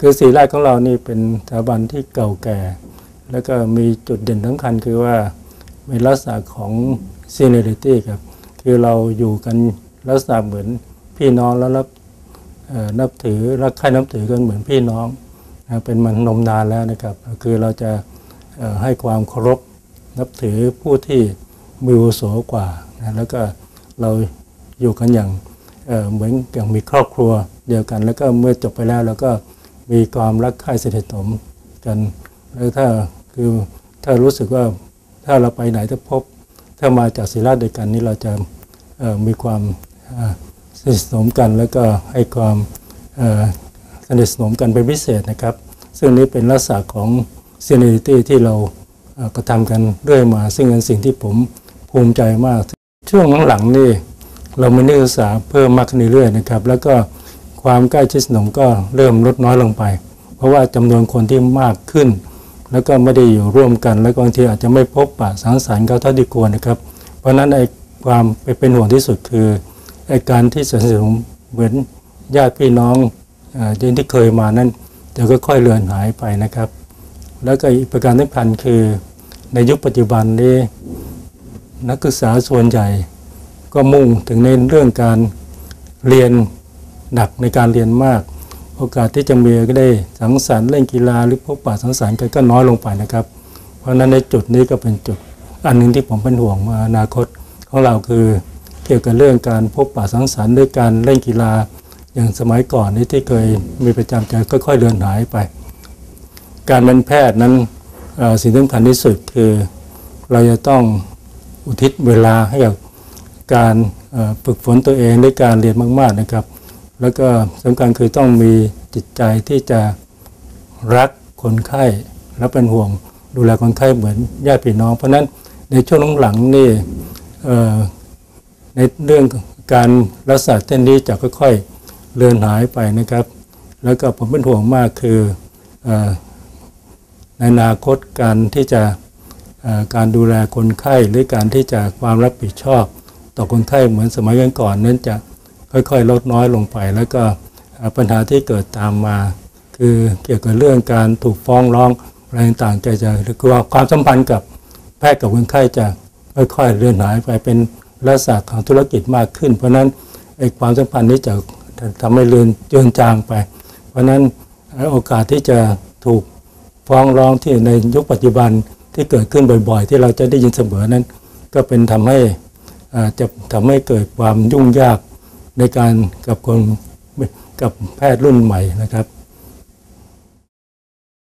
คือศรีราชของเรานี่เป็นสถาบันที่เก่าแก่ แล้วก็มีจุดเด่นสำคัญคือว่ามีลักษณะของ seniority ครับ คือเราอยู่กันลักษณะเหมือนพี่น้องแล้วรับนับถือรักใคร่นับถือกันเหมือนพี่น้องนะเป็นมันนมนานแล้วนะครับ คือเราจะให้ความเคารพนับถือผู้ที่มีอาวุโสกว่านะแล้วก็เราอยู่กันอย่างเเหมือนอย่างมีครอบครัวเดียวกัน แล้วก็เมื่อจบไปแล้วเราก็ มีความรักใคร่สนิทสนมกันแล้วถ้าคือถ้ารู้สึกว่าถ้าเราไปไหนถ้าพบ ถ้ามาจากศิลาเด้วยกันนี่เราจะมีความสนิทสนมกันแล้วก็ให้ความสนิทสนมกันเป็นพิเศษนะครับ ซึ่งนี้เป็นลักษณะของ seniority ที่เรากระทำกันเรื่อยมา ซึ่งเป็นสิ่งที่ผมภูมิใจมาก ช่วงหลังๆนี่เรามีนักศึกษาเพิ่มมากขึ้นเรื่อยๆนะครับ แล้วก็ ความใกล้ชิดสนมก็เริ่มลดน้อยลงไป เพราะว่าจำนวนคนที่มากขึ้น แล้วก็ไม่ได้อยู่ร่วมกัน แล้วบางทีอาจจะไม่พบปะสังสรรค์เขาเท่าที่ควรนะครับ เพราะฉะนั้นไอ้ความเป็นห่วงที่สุดคือไอ้การที่สนิทสนมเหมือนญาติพี่น้องเอ่อที่เคยมานั้นจะค่อยๆเลือนหายไปนะครับ แล้วก็อีกประการสำคัญคือในยุคปัจจุบันนี้ นักศึกษาส่วนใหญ่ก็มุ่งถึงในเรื่องการเรียน หนักในการเรียนมาก โอกาสที่จะมีก็ได้สังสรรค์เล่นกีฬาหรือพบปะสังสรรค์กันก็น้อยลงไปนะครับ เพราะฉะนั้นในจุดนี้ก็เป็นจุดอันหนึ่งที่ผมเป็นห่วงว่าอนาคตของเราคือเกี่ยวกับเรื่องการพบปะสังสรรค์ด้วยการเล่นกีฬาอย่างสมัยก่อนนี้ที่เคยมีประจำจะค่อยๆเลือนหายไป การเป็นแพทย์นั้นสิ่งสำคัญที่สุดคือเราจะต้องอุทิศเวลาให้กับการฝึกฝนตัวเองด้วยการเรียนมาก ๆนะครับ แล้วก็สำคัญคือต้องมีจิตใจที่จะรักคนไข้และเป็นห่วงดูแลคนไข้เหมือนญาติพี่น้อง เพราะนั้นในช่วงหลังๆนี่ในเรื่องการรักษาเช่นนี้จะค่อยๆเลือนหายไปนะครับ แล้วก็ผมเป็นห่วงมากคืออในอนาคตการที่จะการดูแลคนไข้หรือการที่จะความรับผิดชอบ ต่อคนไข้เหมือนสมัยก่อนนั้นจะ ค่อยๆ ลดน้อยลงไป แล้วก็ปัญหาที่เกิดตามมา คือเกี่ยวกับเรื่องการถูกฟ้องร้องอะไรต่างๆจะจะหรือว่าความสัมพันธ์กับแพทย์กับคนไข้จะค่อยๆเลื่อนหายไปเป็นลักษณะของธุรกิจมากขึ้น เพราะฉะนั้นไอ้ความสัมพันธ์นี้จะทำให้เลือนเจือนจางไป เพราะฉะนั้นโอกาสที่จะถูกฟ้องร้องที่ในยุคปัจจุบันที่เกิดขึ้นบ่อยๆ ที่เราจะได้ยินเสมอนั้น ก็เป็นทำให้อ่าจะทำให้เกิดความยุ่งยาก ในการกับคนกับแพทย์รุ่นใหม่นะครับ